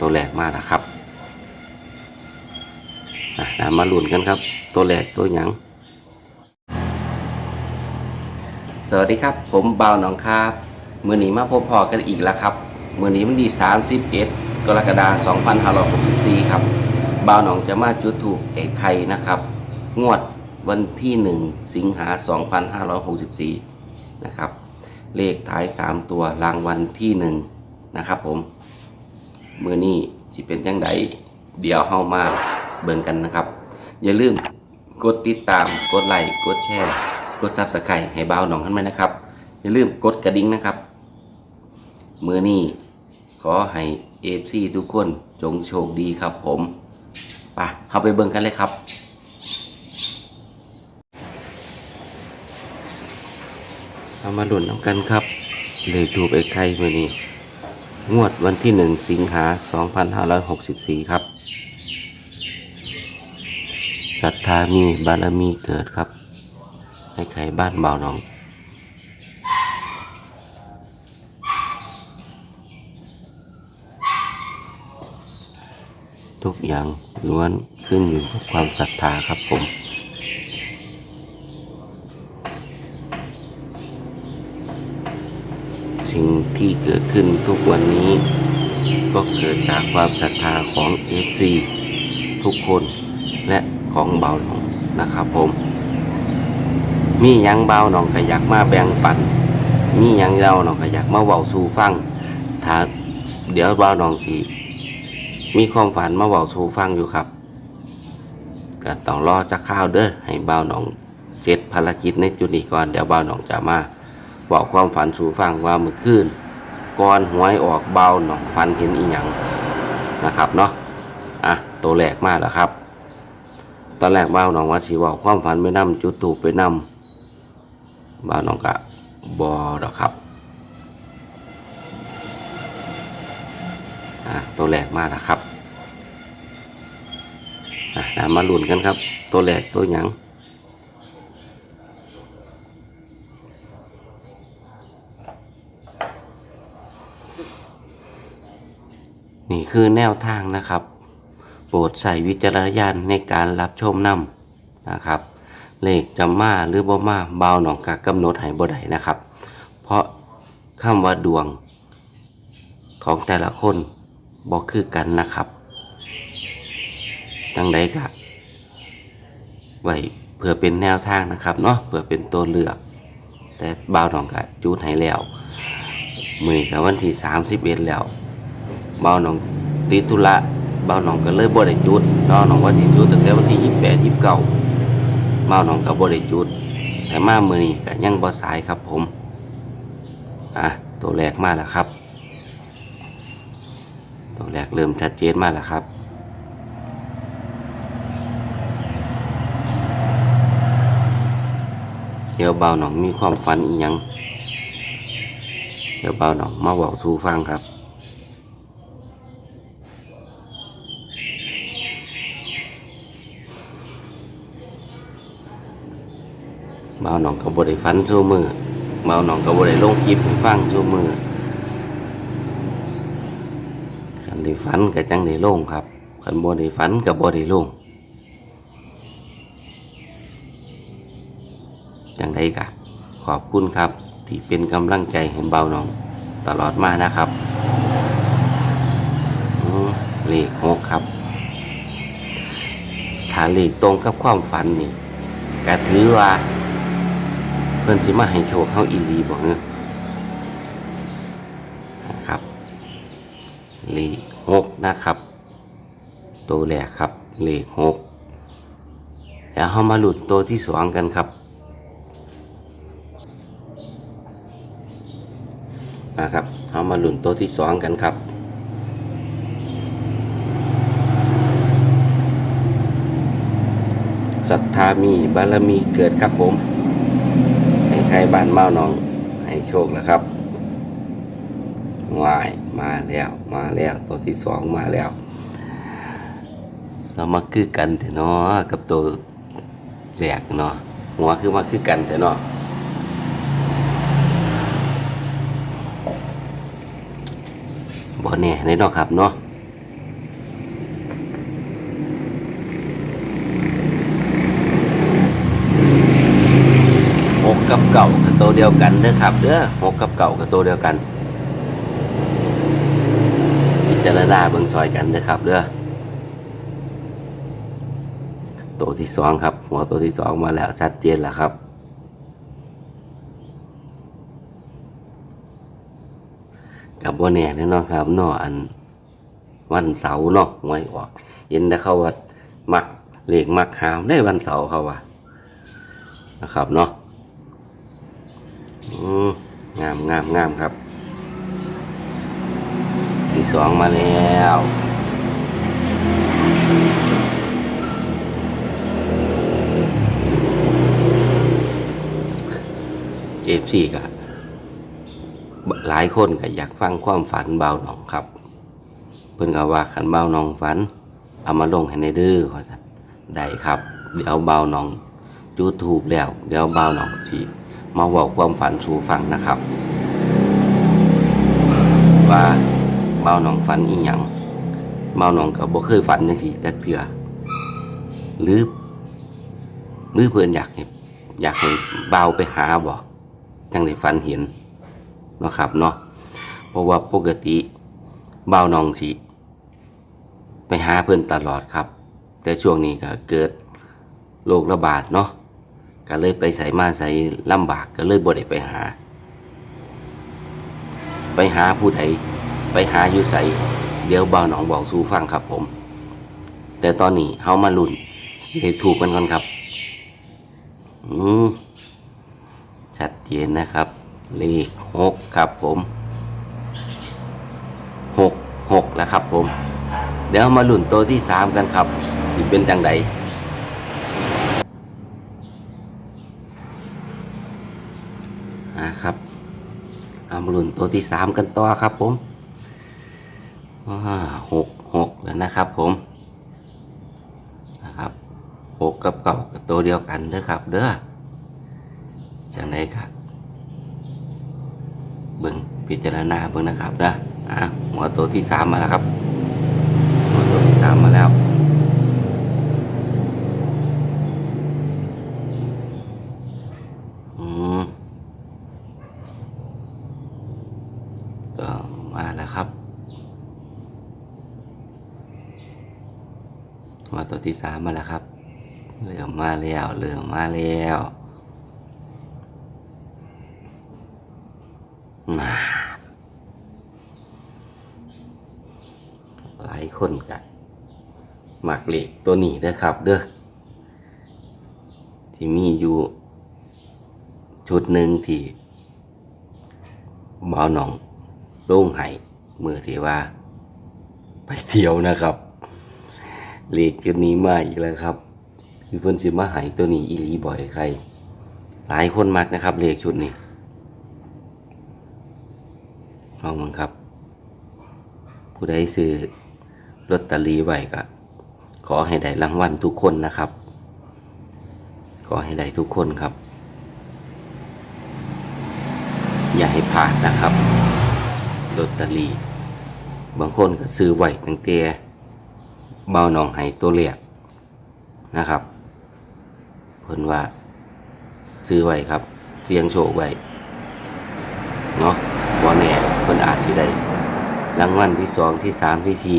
ตัวแรกมาแล้วครับนะมาลุ้นกันครับ ตัวแรกตัวหยังสวัสดีครับ ผมบ่าวหนองครับมือหนีมาพบพอกันอีกแล้วครับมือหนีมันดี31กรกฎาคม2564 ครับบ่าวหนองจะมาจุดถูกเอกไข่นะครับ งวดวันที่ 1 สิงหา 2564 นะครับ เลขท้าย 3 ตัวรางวัลที่ 1 นะครับผม มือนี้สิเป็นยังไงเดี๋ยวเฮามาเบิ่งกันนะครับ อย่าลืมกดติดตามกดไลค์กดแชร์ กดซับสไครต์ให้บ่าวหนองขึ้นไหมนะครับ อย่าลืมกดกระดิ่งนะครับ มือนี้ขอให้เอฟซีทุกคนจงโชคดีครับผมไปเข้าไปเบิ่งกันเลยครับ เอามาดุนน้ำกันครับ เลขถูกไอ้ไข่มือนี้ งวดวันที่หนึ่งสิงหา 2564 ครับ ศรัทธามีบารมีเกิดครับ ให้ไข่บ้านเบาหนองทุกอย่างล้วนขึ้นอยู่กับความศรัทธาครับผม สิ่งที่เกิดขึ้นทุกวันนี้ ก็เกิดจากความศรัทธาของเอฟซีทุกคนและของเบาหนองนะครับผม มียังเบาหนองก็อยากมาแบ่งปัน มียังเราหนองก็อยากมาเว้าสู่ฟังถ้าเดี๋ยวเบาหนองสิมีความฝันมาเว้าสู่ฟังอยู่ครับก็ต้องรอจะข้าวเด้อให้เบาหนองเจ็ดภารกิจในจุดนี้ก่อนเดี๋ยวเบาหนองจะมา บอกความฝันสู่ฟังว่าเมื่อคืนก่อนหวยออกเบาหนองฝันเห็นอีหยังนะครับเนาะอะตัวแรกมากแล้วครับ ตอนแรกเบาหนองว่าสิบอกความฝันไปนำจุดถูกไปนำเบาหนองกะบอดอกครับอะตัวแรกมากแล้วครับอะมาลุ้นกันครับ ตัวแรกตัวหยัง นี่คือแนวทางนะครับ โปรดใส่วิจารณญาณในการรับชมนำนะครับ เลขจำมาหรือบ่มาเบาหนองกะกำหนดให้บ่ได้นะครับ เพราะคำว่าดวงของแต่ละคนบ่คือกันนะครับดังใดกะไว้เพื่อเป็นแนวทางนะครับเนาะเพื่อเป็นตัวเลือก แต่เบาหนองกะจูดให้แล้วมือกับวันที่ 31 แล้ว เบาหนองติดธุระเบาหนองก็เลยบ่ได้จุดเนาะหนองว่าสิจุดตั้งแต่วันที่ยี่สิบแปดยี่สิบเก้าเบาหนองก็บ่ได้จุด แต่มามือนี้ก็ยังบ่สายครับผมอะตัวแรกมาแล้วครับ ตัวแรกเริ่มชัดเจนมาแล้วครับเดี๋ยวเบาหนองมีความฝันอีหยัง เดี๋ยวเบาหนองมาบอกสู่ฟังครับ เบาหนองก็บ่ได้ฟันชูมือเบาหนองก็บ่ได้ลงคลิปฟังชูมือคันได้ฟันก็จังได้ลงครับคันบ่ได้ฟันก็บ่ได้ลงจังไดกะขอบคุณครับ ที่เป็นกำลังใจให้เบาหนองตลอดมานะครับเลขหกครับถ้าเลขตรงกับความฝันนี่ก็ถือว่า เพื่อนสิมาให้โชว์เข้าอีหลีบอกเนอะนะครับเลขหกนะครับ ตัวแรกครับเลขหกแล้วเรามาหลุดตัวที่สองกันครับนะครับเรามาหลุดตัวที่สองกันครับ ศรัทธามีบารมีเกิดครับผม ให้ใครบ้านเมาหนอง ให้โชคแล้วครับวายมาแล้วมาแล้วตัวที่สองมาแล้ว สมาคือกันแต่เนาะกับตัวแรกเนาะหัวคือมาคือกันแต่เนาะบ่แน่ในนาะครับเนาะ เก่ากับตัวเดียวกันเด้อครับเด้อหกกับเก่ากับตัวเดียวกันพิจารณาเบิ่งซอยกันเด้อครับเด้อตัวที่สองครับ หัวตัวที่สองมาแล้วชัดเจนแล้วครับกับว่าแน่แน่นอนครับนออันวันเสาร์เนาะหวยออก เย็นได้เข้าวัดมักเหลขมักหามได้วันเสาร์เขาว่านะครับเนาะอืม งามงามงามครับ ที่สองมาแล้วเอฟซีก็หลายคนก็อยากฟังความฝันเบาหนองครับ เพิ่นก็ว่าขันเบาหนองฝัน เอามาลงให้ในดื้อว่าซั่นได้ครับ เดี๋ยวเบาหนองจูดถูกแล้ว เดี๋ยวเบาหนองสิ มาบอกความฝันสู่ฟังนะครับ ว่าเบาหนองฝันอีหยังเบาหนองก็บ่เคยฝันจังซี่จักเทื่อหรือหรือเพิ่อนอยากอยากให้เบาไปหาบ่จังได้ฝันเห็นนะครับเนาะเพราะว่าปกติเบาหนองสิไปหาเพื่อนตลอดครับ แต่ช่วงนี้ก็เกิดโรคระบาดเนาะ ก็เลยไปใส่มาใส่ลำบากก็เลยบ่ได้ไปหา ไปหาผู้ใดไปหาอยู่ใส่เดี๋ยวเบาหนองบอกสู่ฟังครับผม แต่ตอนนี้เฮามาลุ่นเลขถูกกันก่อนครับ อืมชัดเจนนะครับ เลขหกครับผมหกหกแล้วครับผม เดี๋ยวมาลุ่นตัวที่สามกันครับ สิเป็นจังใดอ่าครับ เอามาลุ่นตัวที่สามกันต่อครับผมหกหกแล้วนะครับผมนะครับหกกับเก่ากับตัวเดียวกันเด้อครับ เด้อจังใดครับเบิ่งพิจารณาเบิ่งนะครับเด้ออ่าหัวตัวที่สามมาแล้วครับหัวตัวที่สามมาแล้ว อืมก็มาแล้วครับ หัวตัว ที่สามมาแล้วครับ เริ่มมาแล้วเริ่มมาแล้วน่าหลายคนกันหมักเหล็กตัวนี้เด้อครับ เด้อที่มีอยู่ชุดหนึ่งที่บ่าวหนองโล่งไห้มือที่ว่า ไปเที่ยวนะครับ เลขชุดนี้มาอีกแล้วครับคือเพิ่นสิมาไห้ตัวนี้อีหลีบ่อยใคร หลายคนมักนะครับเลขชุดนี้ลองมึงครับ ผู้ใดซื้อลอตเตอรี่ไว้ก็ขอให้ได้รางวัลทุกคนนะครับ ขอให้ได้ทุกคนครับ อย่าให้พลาดนะครับลอตเตอรี่บางคนก็ซื้อไว้ตั้งแต่ เบาหนองไห้ตัวเลียกนะครับ เพิ่นว่า ซื้อไว้ครับเสียงโชคไว้เนาะบ่แน่เพิ่นอาจสิได้รางวัลที่สองที่สามที่สี่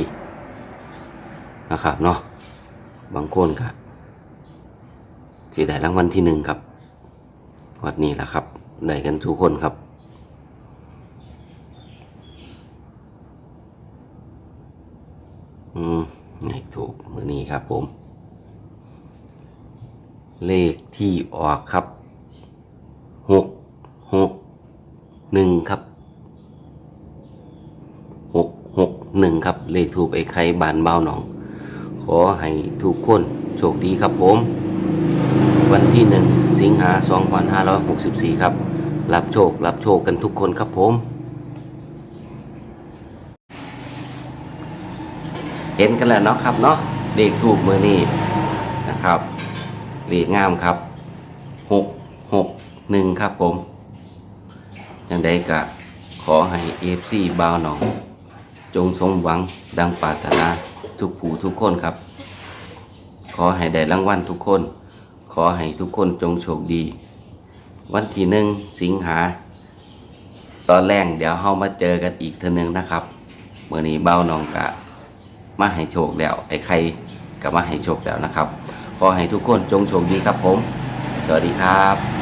นะครับเนาะบางคนก็สิได้รางวัลที่หนึ่งครับ วัดนี้แหละครับได้กันทุกคนครับ อืมให้ถูกมือนี้ครับผม เลขที่ออกครับหกหกหนึ่งครับหกหกหนึ่งครับ เลขถูกไอ้ไข่บานเบาหนอง ขอให้ทุกคนโชคดีครับผม วันที่หนึ่งสิงหาสองพันห้าร้อยหกสิบสี่ครับ รับโชครับโชคกันทุกคนครับผมเห็นกันแล้วเนาะครับเนาะเลขถูกมือนี้นะครับ เหลียงามครับหกหกหนึ่งครับผมยังไดกะขอให้เอฟซีบาวหนอง จงสมหวังดังปรารถนาทุกผู้ทุกคนครับ ขอให้ได้รางวัลทุกคน ขอให้ทุกคนจงโชคดี วันที่หนึ่งสิงหา ตอนแรกเดี๋ยวเข้ามาเจอกันอีกเทอนึงนะครับเมื่อนี้เบ้าหนองกะ มาให้โชคแล้ว ไอ้ใครก็มาให้โชคแล้วนะครับ ขอให้ทุกคนจงโชคดีครับผม สวัสดีครับ